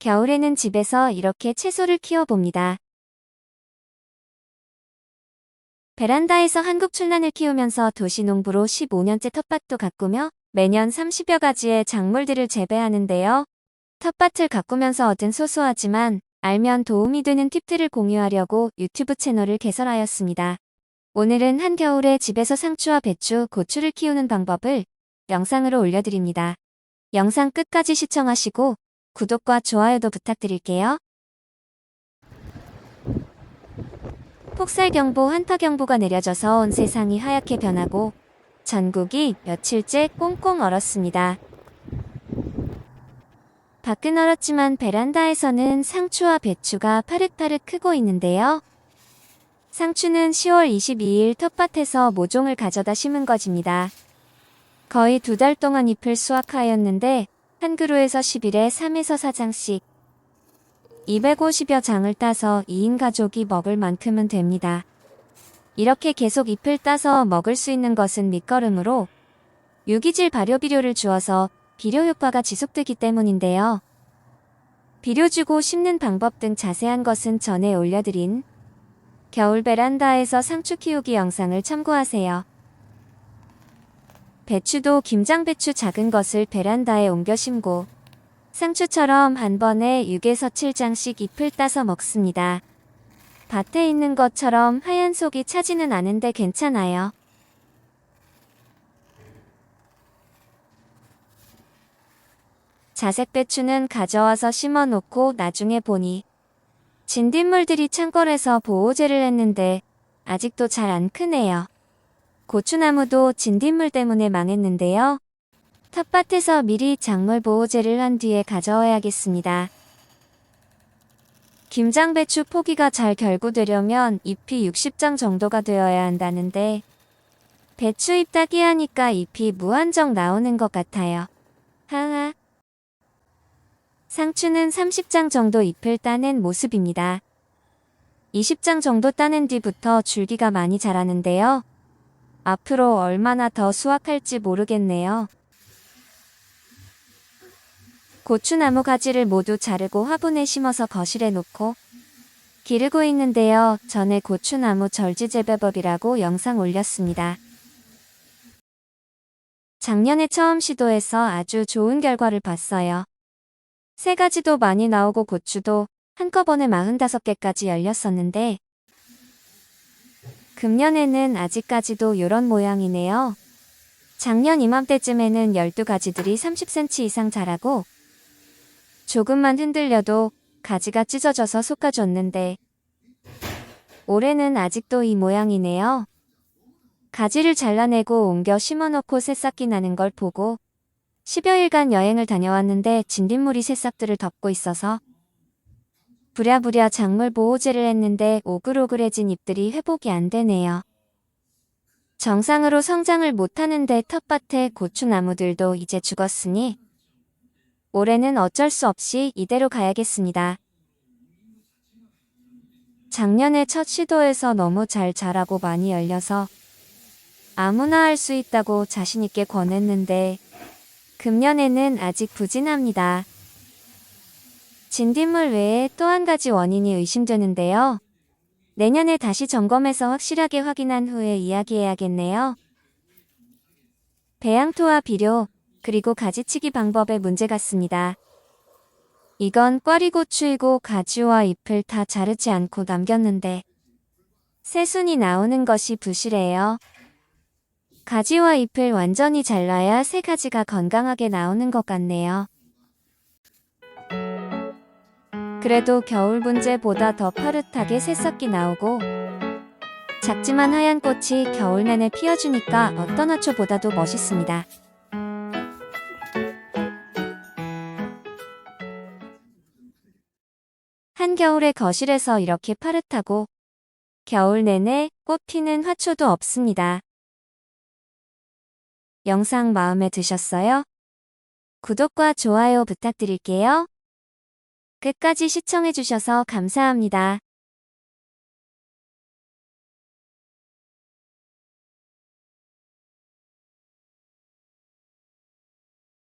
겨울에는 집에서 이렇게 채소를 키워봅니다. 베란다에서 한국 출란을 키우면서 도시농부로 15년째 텃밭도 가꾸며 매년 30여 가지의 작물들을 재배하는데요. 텃밭을 가꾸면서 얻은 소소하지만 알면 도움이 되는 팁들을 공유하려고 유튜브 채널을 개설하였습니다. 오늘은 한겨울에 집에서 상추와 배추, 고추를 키우는 방법을 영상으로 올려드립니다. 영상 끝까지 시청하시고 구독과 좋아요도 부탁드릴게요. 폭설경보, 한파경보가 내려져서 온 세상이 하얗게 변하고 전국이 며칠째 꽁꽁 얼었습니다. 밖은 얼었지만 베란다에서는 상추와 배추가 파릇파릇 크고 있는데요. 상추는 10월 22일 텃밭에서 모종을 가져다 심은 것입니다. 거의 두 달 동안 잎을 수확하였는데 한 그루에서 10일에 3에서 4장씩 250여 장을 따서 2인 가족이 먹을 만큼은 됩니다. 이렇게 계속 잎을 따서 먹을 수 있는 것은 밑거름으로 유기질 발효 비료를 주어서 비료 효과가 지속되기 때문인데요. 비료 주고 심는 방법 등 자세한 것은 전에 올려드린 겨울 베란다에서 상추 키우기 영상을 참고하세요. 배추도 김장배추 작은 것을 베란다에 옮겨 심고 상추처럼 한 번에 6에서 7장씩 잎을 따서 먹습니다. 밭에 있는 것처럼 하얀 속이 차지는 않은데 괜찮아요. 자색 배추는 가져와서 심어 놓고 나중에 보니 진딧물들이 창궐해서 보호제를 했는데 아직도 잘 안 크네요. 고추나무도 진딧물 때문에 망했는데요. 텃밭에서 미리 작물 보호제를 한 뒤에 가져와야겠습니다. 김장배추 포기가 잘 결구되려면 잎이 60장 정도가 되어야 한다는데 배추 잎 따기 하니까 잎이 무한정 나오는 것 같아요. 하하. 상추는 30장 정도 잎을 따낸 모습입니다. 20장 정도 따낸 뒤부터 줄기가 많이 자라는데요. 앞으로 얼마나 더 수확할지 모르겠네요. 고추나무 가지를 모두 자르고 화분에 심어서 거실에 놓고 기르고 있는데요. 전에 고추나무 절지 재배법이라고 영상 올렸습니다. 작년에 처음 시도해서 아주 좋은 결과를 봤어요. 새 가지도 많이 나오고 고추도 한꺼번에 45개까지 열렸었는데 금년에는 아직까지도 요런 모양이네요. 작년 이맘때쯤에는 12가지들이 30cm 이상 자라고 조금만 흔들려도 가지가 찢어져서 솟아줬는데 올해는 아직도 이 모양이네요. 가지를 잘라내고 옮겨 심어놓고 새싹이 나는 걸 보고 10여일간 여행을 다녀왔는데 진딧물이 새싹들을 덮고 있어서 부랴부랴 작물 보호제를 했는데 오글오글해진 잎들이 회복이 안 되네요. 정상으로 성장을 못하는데 텃밭에 고추나무들도 이제 죽었으니 올해는 어쩔 수 없이 이대로 가야겠습니다. 작년에 첫 시도에서 너무 잘 자라고 많이 열려서 아무나 할 수 있다고 자신있게 권했는데 금년에는 아직 부진합니다. 진딧물 외에 또 한 가지 원인이 의심되는데요. 내년에 다시 점검해서 확실하게 확인한 후에 이야기해야겠네요. 배양토와 비료, 그리고 가지치기 방법의 문제 같습니다. 이건 꽈리고추이고 가지와 잎을 다 자르지 않고 남겼는데 새순이 나오는 것이 부실해요. 가지와 잎을 완전히 잘라야 새 가지가 건강하게 나오는 것 같네요. 그래도 겨울 분재보다 더 파릇하게 새싹이 나오고 작지만 하얀 꽃이 겨울 내내 피어주니까 어떤 화초보다도 멋있습니다. 한겨울에 거실에서 이렇게 파릇하고 겨울 내내 꽃 피는 화초도 없습니다. 영상 마음에 드셨어요? 구독과 좋아요 부탁드릴게요. 끝까지 시청해주셔서 감사합니다.